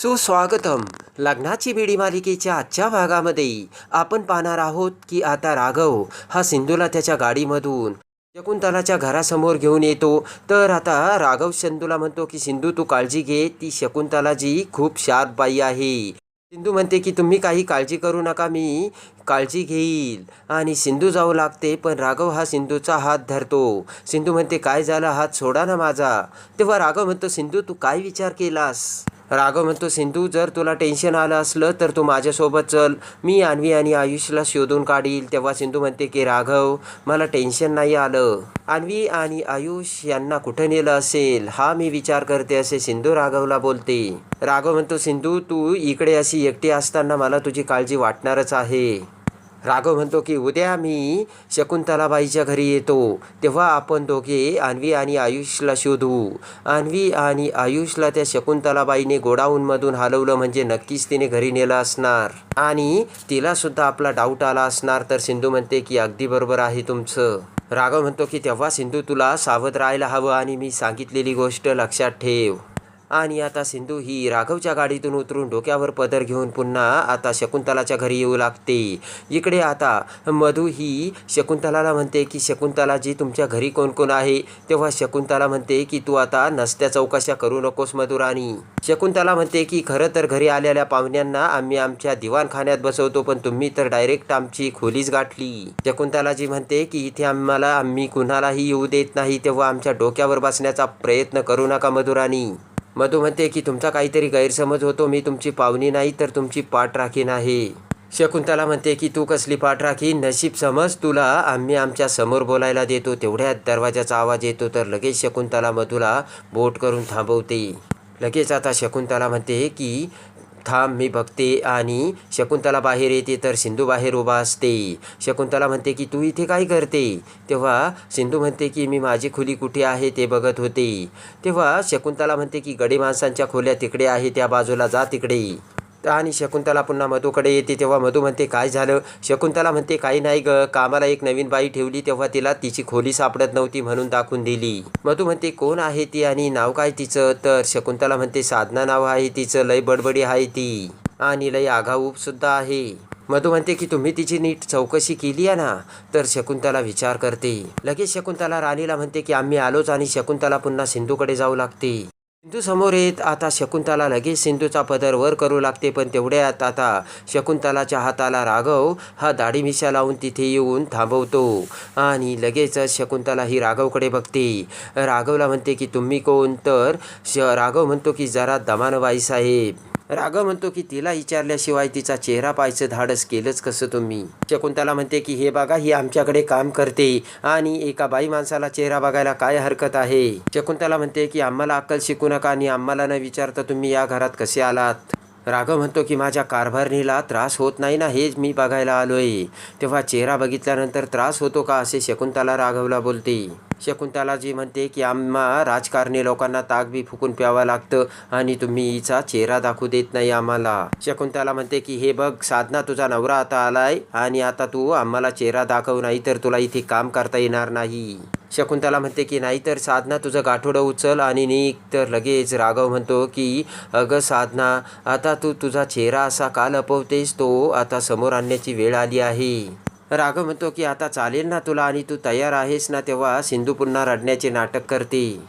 सुस्वागतम. लग्नाची बेडी मालिकेच्या आजच्या भागामध्ये आपण पाहणार आहोत की आता राघव हा सिंधूला त्याच्या गाडीमधून शकुंतलाच्या घरासमोर घेऊन येतो. तर आता राघव सिंधूला म्हणतो की सिंधू तू काळजी घे. ती शकुंतला जी खूप शार्प बाई आहे. सिंधू म्हणते की तुम्ही काही काळजी करू नका. मी काळजी घेईल आणि सिंधू जाऊ लागते. पण राघव हा सिंधूचा हात धरतो. सिंधू म्हणते काय झालं? हात सोडा ना माझा. तेव्हा राघव म्हणतो सिंधू तू काय विचार केलास? राघव म्हणतो सिंधू जर तुला टेन्शन आलं असलं तर तू माझ्यासोबत चल. मी अन्वी आणि आयुषला शोधून काढील. तेव्हा सिंधू म्हणते की राघव मला टेन्शन नाही आलं. अन्वी आणि आयुष यांना कुठं नेलं असेल? हा मी विचार करते असे सिंधू राघवला बोलते. राघव म्हणतो सिंधू तू इकडे अशी एकटी असताना मला तुझी काळजी वाटणारच आहे. राघव म्हणतो की उद्या मी शकुंतलाबाईच्या घरी येतो. तेव्हा आपण दोघे अन्वी आणि आयुषला शोधू. अन्वी आणि आयुषला त्या शकुंतलाबाईने गोडाऊनमधून हलवलं म्हणजे नक्कीच तिने घरी नेलं असणार. आणि तिलासुद्धा आपला डाऊट आला असणार तर सिंधू म्हणते की अगदी बरोबर आहे तुमचं. राघव म्हणतो की तेव्हा सिंधू तुला सावध राहायला हवं आणि मी सांगितलेली गोष्ट लक्षात ठेव. आणि आता सिंधू ही राघवच्या गाडीतून उतरून डोक्यावर पदर घेऊन पुन्हा आता शकुंतलाच्या घरी येऊ लागते. इकडे आता मधू ही शकुंतलाला म्हणते की शकुंतलाजी तुमच्या घरी कोण कोण आहे? तेव्हा शकुंतला म्हणते की तू आता नसत्या चौकशा करू नकोस मधुराणी शकुंतला म्हणते की खरं तर घरी आलेल्या पाहुण्यांना आम्ही आमच्या दिवाणखान्यात बसवतो पण तुम्ही तर डायरेक्ट आमची खोलीच गाठली. शकुंतलाजी म्हणते की इथे आम्हाला आम्ही कुणालाही येऊ देत नाही तेव्हा आमच्या डोक्यावर बसण्याचा प्रयत्न करू नका मधुराणी मधू म्हणते की तुमचा काहीतरी गैरसमज होतो मी तुमची पाहुणी नाही तर तुमची पाठ राखी नाही. शकुंतला म्हणते की तू कसली पाठ राखी? नशीब समज तुला आम्ही आमच्यासमोर बोलायला देतो तेवढ्यात दरवाजाचा आवाज येतो तर लगेच शकुंतला मधूला बोट करून थांबवते. लगेच आता शकुंतला म्हणते की थांब मी बघते आणि शकुंतला बाहेर येते तर सिंधू बाहेर उभा असते. शकुंतला म्हणते की तू इथे काय करते? तेव्हा सिंधू म्हणते की मी माझी खोली कुठे आहे ते बघत होते. तेव्हा शकुंतला म्हणते की गडी माणसांच्या खोल्या तिकडे आहे त्या बाजूला जा तिकडे. आणि शकुंतला पुन्हा मधूकडे येते. तेव्हा मधू म्हणते काय झालं? शकुंतला म्हणते काही नाही ग. कामाला एक नवीन बाई ठेवली. तेव्हा तिला तिची खोली सापडत नव्हती म्हणून दाखवून दिली. मधू म्हणते कोण आहे ती आणि नाव काय तिचं? तर शकुंतला म्हणते साधना नाव आहे तिचं. लय बडबडी आहे ती. आणि लय आघाऊप सुद्धा आहे. मधू म्हणते की तुम्ही तिची नीट चौकशी केली आहे ना? तर शकुंतला विचार करते. लगेच शकुंतला राणीला म्हणते की आम्ही आलोच आणि शकुंतला पुन्हा सिंधूकडे जाऊ लागते. सिंधू समोर येत आता शकुंतला लगेच सिंधूचा पदर वर करू लागते पण तेवढ्यात आता शकुंतलाच्या हाताला राघव हा दाढी मिशा लावून तिथे येऊन थांबवतो. आणि लगेचच शकुंतला ही राघवकडे बघते. राघवला म्हणते की तुम्ही कोण? तर श राघव म्हणतो की जरा दमानबाई साहेब राघव म्हणतो की तिला विचारल्याशिवाय तिचा चेहरा पाहायचं धाडस केलंच कसं तुम्ही? शकुंतला म्हणते की हे बघा ही आमच्याकडे काम करते आणि एका बाई माणसाला चेहरा बघायला काय हरकत आहे? शकुंतला म्हणते की आम्हाला अक्कल शिकू नका आणि आम्हाला न विचारता तुम्ही या घरात कसे आलात? राघव म्हणतो की माझ्या कारभारणीला त्रास होत नाही ना हेच मी बघायला आलोय. तेव्हा चेहरा बघितल्यानंतर त्रास होतो का? असे शकुंतला राघवला बोलते. शकुंतलाजी म्हणते की आम्हा राजकारणी लोकांना ताक बी फुकून प्यावं लागतं आणि तुम्ही हिचा चेहरा दाखवू देत नाही आम्हाला. शकुंतला म्हणते की हे बघ साधना तुझा नवरा आता आलाय आणि आता तू आम्हाला चेहरा दाखव नाही तर तुला इथे काम करता येणार नाही. शकुंतला म्हणते की नाहीतर साधना तुझं गाठोडं उचल आणि निघ. तर लगेच राघव म्हणतो की अगं साधना आता तू तुझा चेहरा असा का लपवतेस तो? आता समोर आणण्याची वेळ आली आहे. राघव म्हणतो की आता चालेल ना तुला आणि तू तयार आहेस ना तेव्हा सिंधू पुन्हा रडण्याचे नाटक करते.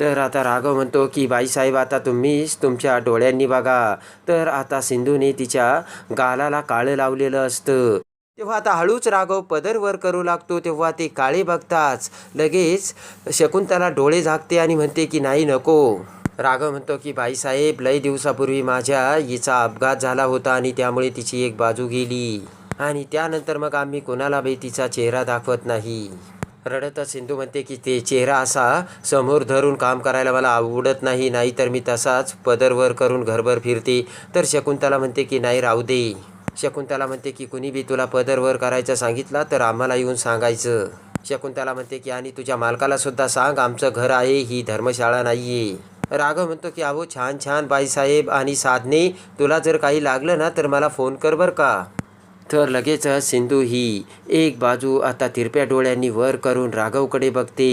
तर आता राघव म्हणतो की बाईसाहेब आता तुम्हीच तुमच्या डोळ्यांनी बघा. तर आता सिंधूने तिच्या गालाला काळं लावलेलं असतं. तेव्हा आता हळूच राघव पदरवर करू लागतो. तेव्हा ते काळे बघताच लगेच शकुंतला डोळे झाकते आणि म्हणते की नाही नको. राघव म्हणतो की बाईसाहेब लय दिवसापूर्वी माझ्या हिचा अपघात झाला होता आणि त्यामुळे तिची एक बाजू गेली. आणि त्यानंतर मग आम्ही कोणाला बी तिचा चेहरा दाखवत नाही. रडतच सिंधू म्हणते की ते चेहरा असा समोर धरून काम करायला मला आवडत नाही नाही तर मी तसाच पदरवर करून घरभर फिरते. तर शकुंतला म्हणते की नाही राहू दे. शकुंतला म्हणते की कुणी बी तुला पदरवर करायचं सांगितला तर आम्हाला येऊन सांगायचं. शकुंतला म्हणते की आणि तुझ्या मालकाला सुद्धा सांग आमचं घर आहे ही धर्मशाळा नाहीये. राघव म्हणतो की अहो छान छान बाईसाहेब आणि साधने तुला जर काही लागलं ना तर मला फोन कर बरं का. तर लगेचच सिंधू ही एक बाजू आता तिरप्या डोळ्यांनी वर करून राघवकडे बघते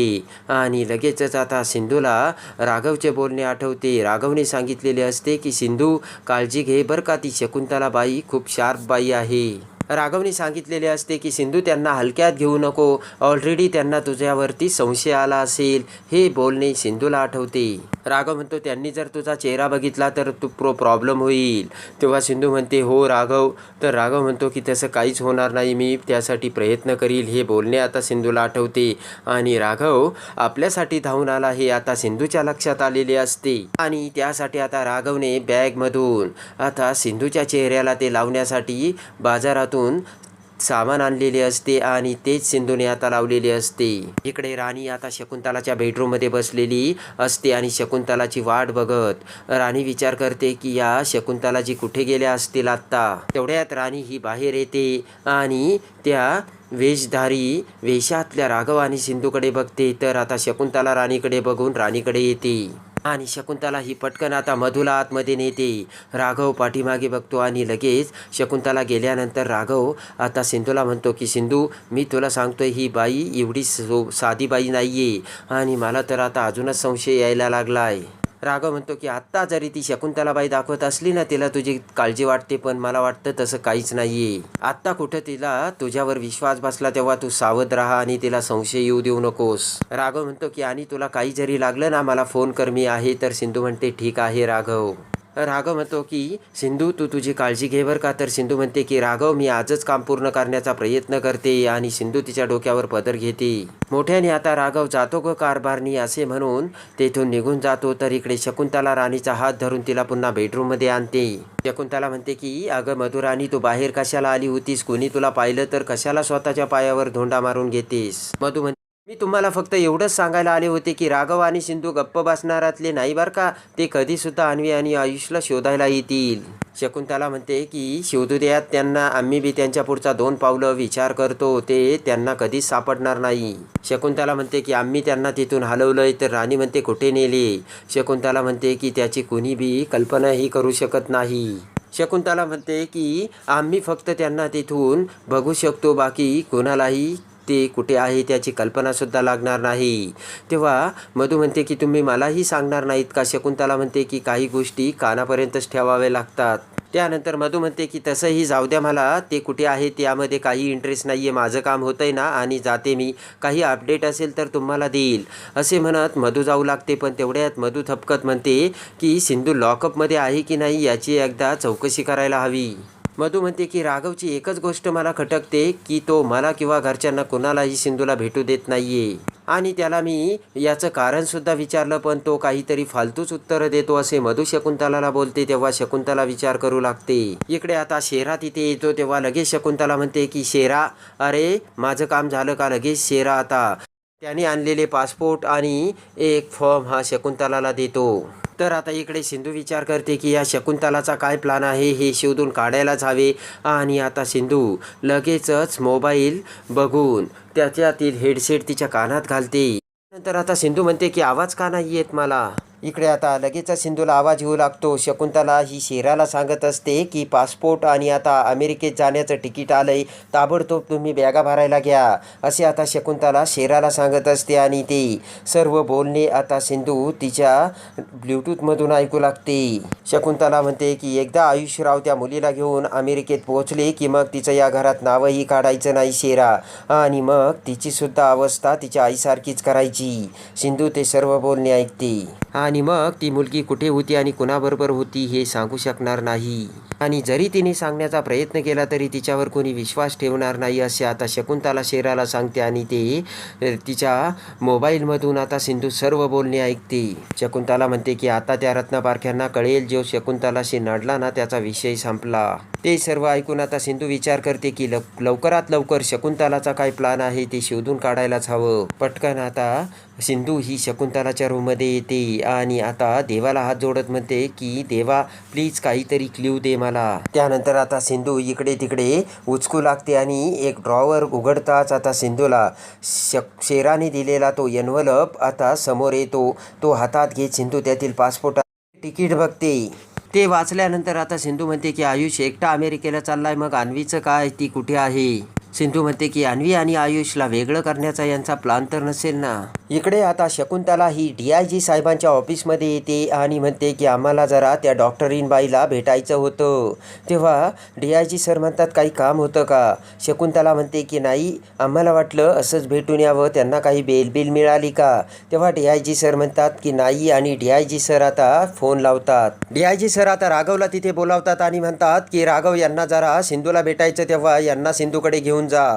आणि लगेचच आता सिंधूला राघवचे बोलणे आठवते. राघवने सांगितलेले असते की सिंधू काळजी घे. बरं का ती शकुंतला बाई खूप शार्प बाई आहे. राघवने सांगितलेले असते की सिंधू त्यांना हलक्यात घेऊ नको. ऑलरेडी त्यांना तुझ्यावरती संशय आला असेल. हे बोलणे सिंधूला आठवते. राघव म्हणतो त्यांनी जर तुझा चेहरा बघितला तर तू प्रो प्रॉब्लेम होईल. तेव्हा सिंधू म्हणते हो राघव. तर राघव म्हणतो की तसं काहीच होणार नाही. मी त्यासाठी प्रयत्न करील. हे बोलणे आता सिंधूला आठवते. आणि राघव आपल्यासाठी धावून आला हे आता सिंधूच्या लक्षात आलेले असते. आणि त्यासाठी आता राघवने बॅगमधून आता सिंधूच्या चेहऱ्याला ते लावण्यासाठी बाजारातून सामान आणलेले असते आणि तेच सिंधूने आता लावलेले असते. इकडे राणी आता शकुंतलाच्या बेडरूममध्ये बसलेली असते आणि शकुंतलाची वाट बघत राणी विचार करते की या शकुंतलाजी कुठे गेल्या असतील आत्ता? तेवढ्यात राणी ही बाहेर येते आणि त्या वेशधारी वेशातल्या राघव आणि सिंधूकडे बघते. तर आता शकुंतला राणीकडे बघून राणीकडे येते. आणि शकुंतला ही पटकन आता मधुला आतमध्ये नेते. राघव पाठीमागे बघतो आणि लगेच शकुंतला गेल्यानंतर राघव आता सिंधूला म्हणतो की सिंधू मी तुला सांगतोय ही बाई एवढी सो साधी बाई नाही आहे आणि मला तर आता अजूनच संशय यायला लागला आहे राघव म्हणतो की आत्ता जरी ती शकुंतलाबाई दाखवत असली ना तिला तुझी काळजी वाटते पण मला वाटतं तसं काहीच नाहीये. आत्ता कुठं तिला तुझ्यावर विश्वास बसला तेव्हा तू सावध राहा आणि तिला संशय येऊ देऊ नकोस. राघव म्हणतो की आणि तुला काही जरी लागलं ना मला फोन कर मी आहे. तर सिंधू म्हणते ठीक आहे राघव. राघव म्हणतो की सिंधू तू तुझी काळजी घे बरं का. तर सिंधू म्हणते की राघव मी आजच काम पूर्ण करण्याचा प्रयत्न करते आणि सिंधू तिच्या डोक्यावर पदर घेते. मोठ्याने आता राघव जातो ग कारभारनी असे म्हणून. तेथून निघून जातो तर इकडे शकुंतला राणीचा हात धरून तिला पुन्हा बेडरूममध्ये आणते. शकुंतला म्हणते की अगं मधुराणी तू बाहेर कशाला आली होतीस? कोणी तुला पाहिलं तर कशाला स्वतःच्या पायावर धोंडा मारून घेतेस? मधु म्हणते मी तुम्हाला फक्त एवढंच सांगायला आले होते की राघव आणि सिंधू गप्प बसणारातले नाही बरं का? ते कधीसुद्धा अन्वी आणि आयुषला शोधायला येतील. शकुंतला म्हणते की शोधू द्यात त्यांना आम्ही बी त्यांच्या पुढचा दोन पावलं विचार करतो. ते त्यांना कधीच सापडणार नाही. शकुंतला म्हणते की आम्ही त्यांना तिथून हलवलंय. तर राणी म्हणते कुठे नेले? शकुंतला म्हणते की त्याची कुणी बी कल्पनाही करू शकत नाही. शकुंतला म्हणते की आम्ही फक्त त्यांना तिथून बघू शकतो. बाकी कोणालाही ते कुठे आहे त्याची कल्पनासुद्धा लागणार नाही. तेव्हा मधू म्हणते की तुम्ही मलाही सांगणार नाहीत का? शकुंतला म्हणते की काही गोष्टी कानापर्यंतच ठेवाव्या लागतात. त्यानंतर मधू म्हणते की तसंही जाऊ द्या मला ते कुठे आहे त्यामध्ये काही इंटरेस्ट नाही आहे माझं काम होतं आहे ना आणि जाते मी. काही अपडेट असेल तर तुम्हाला देईल. असे म्हणत मधू जाऊ लागते पण तेवढ्यात मधू थपकत म्हणते की सिंधू लॉकअपमध्ये आहे की नाही याची एकदा चौकशी करायला हवी. मधू म्हणते की राघवची एकच गोष्ट मला खटकते की तो मला किंवा घरच्यांना कोणालाही सिंधूला भेटू देत नाहीये. आणि त्याला मी याचं कारणसुद्धा विचारलं पण तो काहीतरी फालतूच उत्तरं देतो असे मधू शकुंतलाला बोलते तेव्हा शकुंतला विचार करू लागते. इकडे आता शेरा तिथे येतो तेव्हा लगेच शकुंतला म्हणते की शेरा अरे माझं काम झालं का लगेच? शेरा आता. त्याने आणलेले पासपोर्ट आणि एक फॉर्म हा शकुंतलाला देतो. तर आता इकडे सिंधू विचार करते की या शकुंतलाचा काय प्लान आहे? हे शोधून काढायलाच हवे. आणि आता सिंधू लगेचच मोबाईल बघून त्याच्यातील हेडसेट तिच्या कानात घालते. नंतर आता सिंधू म्हणते की आवाज का नाही येत मला? इकडे आता लगेच सिंधूला आवाज येऊ लागतो. शकुंतला ही शेराला सांगत असते की पासपोर्ट आणि आता अमेरिकेत जाण्याचं तिकीट आलंय. ताबडतोब तुम्ही बॅगा भरायला घ्या असे आता शकुंतला शेराला सांगत असते आणि ते सर्व बोलणे आता सिंधू तिच्या ब्ल्यूटूथमधून ऐकू लागते. शकुंतला म्हणते की एकदा आयुष्यराव त्या मुलीला घेऊन अमेरिकेत पोहोचले की मग तिचं या घरात नावही काढायचं नाही शेरा. आणि मग तिचीसुद्धा अवस्था तिच्या आईसारखीच करायची. सिंधू ते सर्व बोलणे ऐकते. आणि मग ती मुलगी कुठे होती आणि कुणाबरोबर होती हे सांगू शकणार नाही. आणि जरी तिने सांगण्याचा प्रयत्न केला तरी तिच्यावर कोणी विश्वास ठेवणार नाही असे आता शकुंतला शेराला सांगते आणि ते तिच्या मोबाईलमधून आता सिंधू सर्व बोलणे ऐकते. शकुंतला म्हणते की आता त्या रत्नपारख्यांना कळेल जो शकुंतलाशी नडला ना त्याचा विषय संपला. ते सर्व ऐकून आता सिंधू विचार करते की लवकरात लवकर शकुंतलाचा काय प्लान आहे ते शोधून काढायलाच हवं. पटकन आता सिंधू ही शकुंतलाच्या रूममध्ये येते आणि आता देवाला हात जोडत म्हणते की देवा प्लीज काहीतरी क्ल्यू दे मला. त्यानंतर आता सिंधू इकडे तिकडे उचकू लागते आणि एक ड्रॉवर उघडताच आता सिंधूला शक शेराने दिलेला तो एनवलप आता समोर येतो. तो हातात घेत सिंधू त्यातील पासपोर्ट तिकीट बघते. ते वाचल्यानंतर आता सिंधू म्हणते की आयुष एकटा अमेरिकेला चाललाय मग अन्वीचं काय? ती कुठे आहे? सिंधू म्हणते की अन्वी आणि आयुषला वेगळं करण्याचा यांचा प्लान तर नसेल ना? इकडे आता शकुंतला ही डी आय जी साहेबांच्या ऑफिसमध्ये येते आणि म्हणते की आम्हाला जरा त्या डॉक्टरीनबाईला भेटायचं होतं. तेव्हा डी आय जी सर म्हणतात काही काम होतं का? शकुंतला म्हणते की नाही आम्हाला वाटलं असंच भेटून यावं त्यांना काही बेल बिल मिळाली का? तेव्हा डी आय जी सर म्हणतात की नाही आणि डी आय जी सर आता फोन लावतात. डी आय जी सर आता राघवला तिथे बोलावतात आणि म्हणतात की राघव यांना जरा सिंधूला भेटायचं तेव्हा यांना सिंधूकडे घेऊन जा.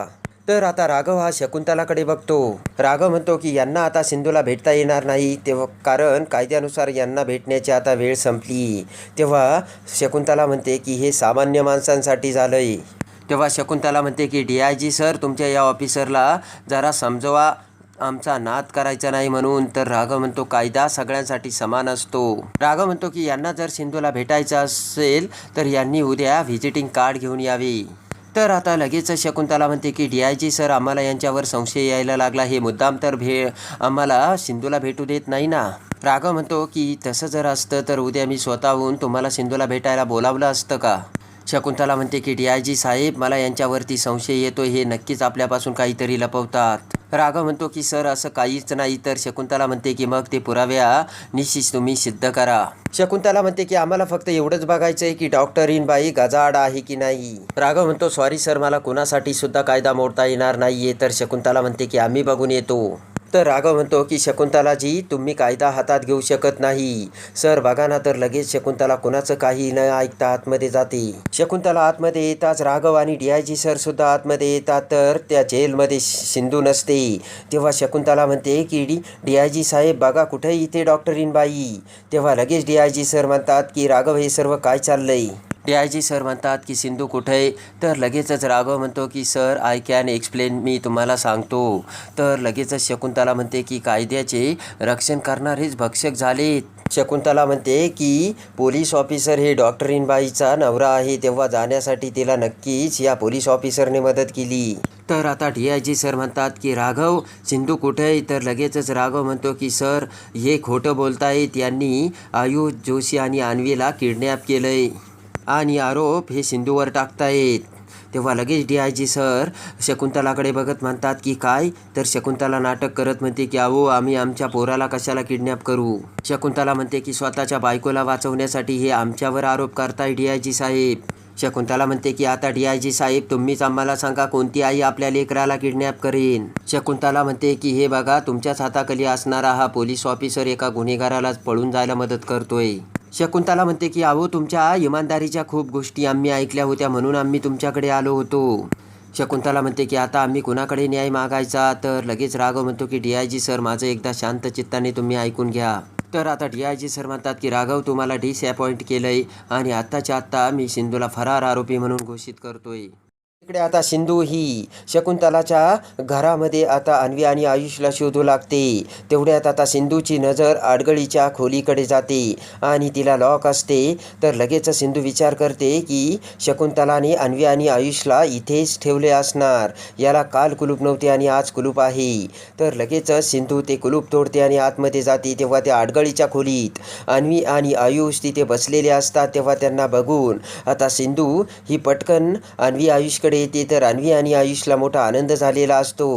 तर आता राघव हा शकुंतलाकडे बघतो. राघव म्हणतो की यांना आता सिंधूला भेटता येणार नाही. तेव्हा कारण कायद्यानुसार यांना भेटण्याची आता वेळ संपली. तेव्हा शकुंतला म्हणते की हे सामान्य माणसांसाठी झालंय. तेव्हा शकुंतला म्हणते की डी आय जी सर तुमच्या या ऑफिसरला जरा समजवा. आमचा नाद करायचा नाही म्हणून. तर राघव म्हणतो कायदा सगळ्यांसाठी समान असतो. राघव म्हणतो की यांना जर सिंधूला भेटायचं असेल तर यांनी उद्या व्हिजिटिंग कार्ड घेऊन यावे. तर आता लगेच शकुंतला म्हणते की डी आय जी सर आम्हाला यांच्यावर संशय यायला लागला. हे मुद्दाम तर भे आम्हाला सिंधूला भेटू देत नाही ना. राघव म्हणतो की तसं जर असतं तर उद्या मी स्वतःहून तुम्हाला सिंधूला भेटायला बोलावलं असतं का? शकुंतला म्हणते की डी आय जी साहेब मला यांच्यावरती संशय येतो हे नक्कीच आपल्यापासून काहीतरी लपवतात. राघव म्हणतो की सर असं काहीच नाही. तर शकुंतला म्हणते की मग ते पुराव्या निश्चित तुम्ही सिद्ध करा. शकुंतला म्हणते की आम्हाला फक्त एवढंच बघायचं आहे की डॉक्टरीन बाई गजाआड आहे की नाही. राघव म्हणतो सॉरी सर मला कुणासाठी सुद्धा कायदा मोडता येणार नाहीये. तर शकुंतला म्हणते की आम्ही बघून येतो. तर राघव म्हणतो की शकुंतलाजी तुम्ही कायदा हातात घेऊ शकत नाही. सर बघा ना तर लगेच शकुंतला कुणाचं काही न ऐकता आतमध्ये जाते. शकुंतला आतमध्ये येताच राघव आणि डी आय जी सर सुद्धा आतमध्ये येतात तर त्या जेलमध्ये सिंधू नसते. तेव्हा शकुंतला म्हणते की डी डी आय जी साहेब बघा कुठे इथे डॉक्टरीन बाई तेव्हा लगेच डी आय जी सर म्हणतात की राघव हे सर्व काय चाललंय? डी आय जी सर म्हणतात की सिंधू कुठे? आहे तर लगेचच राघव म्हणतो की सर आय कॅन एक्सप्लेन मी तुम्हाला सांगतो. तर लगेचच शकुंतला म्हणते की कायद्याचे रक्षण करणारेच भक्षक झालेत. शकुंतला म्हणते की पोलीस ऑफिसर हे डॉक्टर इनबाईचा नवरा आहे तेव्हा जाण्यासाठी तिला नक्कीच या पोलीस ऑफिसरने मदत केली. तर आता डी आय जी सर म्हणतात की राघव सिंधू कुठे? आहे तर लगेचच राघव म्हणतो की सर हे खोटं बोलतायत यांनी आयुष जोशी आणि अन्वीला किडनॅप केलंय. आणि आरोप हे सिंधूवर टाकतायत. तेव्हा लगेच डी आय जी सर शकुंतलाकडे बघत म्हणतात की काय? तर शकुंतला नाटक करत म्हणते की अहो आम्ही आमच्या पोराला कशाला किडनॅप करू? शकुंतला म्हणते की स्वतःच्या बायकोला वाचवण्यासाठी हे आमच्यावर आरोप करताय डी आय जी साहेब. शकुंतला म्हणते की आता डी आय जी साहेब तुम्हीच आम्हाला सांगा कोणती आई आपल्या लेकराला किडनॅप करेन. शकुंतला म्हणते की हे बघा तुमच्याच हाताखाली असणारा हा पोलीस ऑफिसर एका गुन्हेगाराला पळून जायला मदत करतोय. शकुंतला म्हणते की अहो तुमच्या इमानदारीच्या खूप गोष्टी आम्ही ऐकल्या होत्या म्हणून आम्ही तुमच्याकडे आलो होतो. शकुंतला म्हणते की आता आम्ही कुणाकडे न्याय मागायचा? तर लगेच राघव म्हणतो की डी आय जी सर माझं एकदा शांत चित्ताने तुम्ही ऐकून घ्या. तर आता डी आय जी सर म्हणतात की राघव तुम्हाला डिसअपॉइंट केलंय आणि आत्ताच्या आत्ता मी सिंधूला फरार आरोपी म्हणून घोषित करतोय. इकडे आता सिंधू ही शकुंतलाच्या घरामध्ये आता अन्वी आणि आयुषला शोधू लागते. तेवढ्यात आता सिंधूची नजर आडगळीच्या खोलीकडे जाते आणि तिला लॉक असते. तर लगेच सिंधू विचार करते की शकुंतलाने अन्वी आणि आयुषला इथेच ठेवले असणार. याला काल कुलूप नव्हते आणि आज कुलूप आहे. तर लगेच सिंधू ते कुलूप तोडते आणि आतमध्ये जाते तेव्हा त्या आडगळीच्या खोलीत. अन्वी आणि आयुष तिथे बसलेले असतात तेव्हा त्यांना बघून आता सिंधू ही पटकन अन्वी आयुषकडे येते तर अन्वी आणि आयुषला मोठा आनंद झालेला असतो.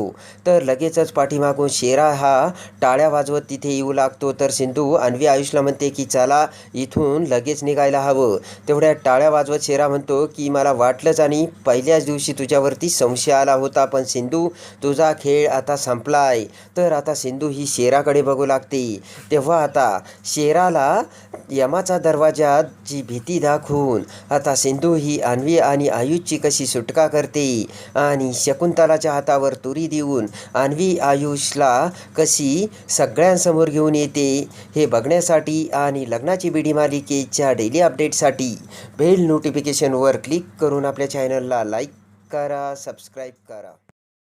तर लगेचच पाठीमागून शेरा हा टाळ्या वाजवत तिथे येऊ लागतो. तर सिंधू अन्वी आयुषला म्हणते की चला इथून लगेच निघायला हवं. तेवढ्या टाळ्या वाजवत शेरा म्हणतो की मला वाटलंच आणि पहिल्याच दिवशी तुझ्यावरती संशय आला होता पण सिंधू तुझा खेळ आता संपलाय. तर आता सिंधू ही शेराकडे बघू लागते. तेव्हा आता शेराला यमाचा दरवाजाची भीती दाखवून आता सिंधू ही अन्वी आणि आयुषची कशी सुटका करते. आणि शकुंतलाच्या हातावर तुरी देऊन अन्वी आयुषला कशी सगळ्यांसमोर घेऊन येते हे बघण्यासाठी आणि लग्नाची बिडी मालिकेच्या डेली अपडेटसाठी बेल नोटिफिकेशनवर क्लिक करून आपल्या चॅनलला लाईक करा सबस्क्राईब करा.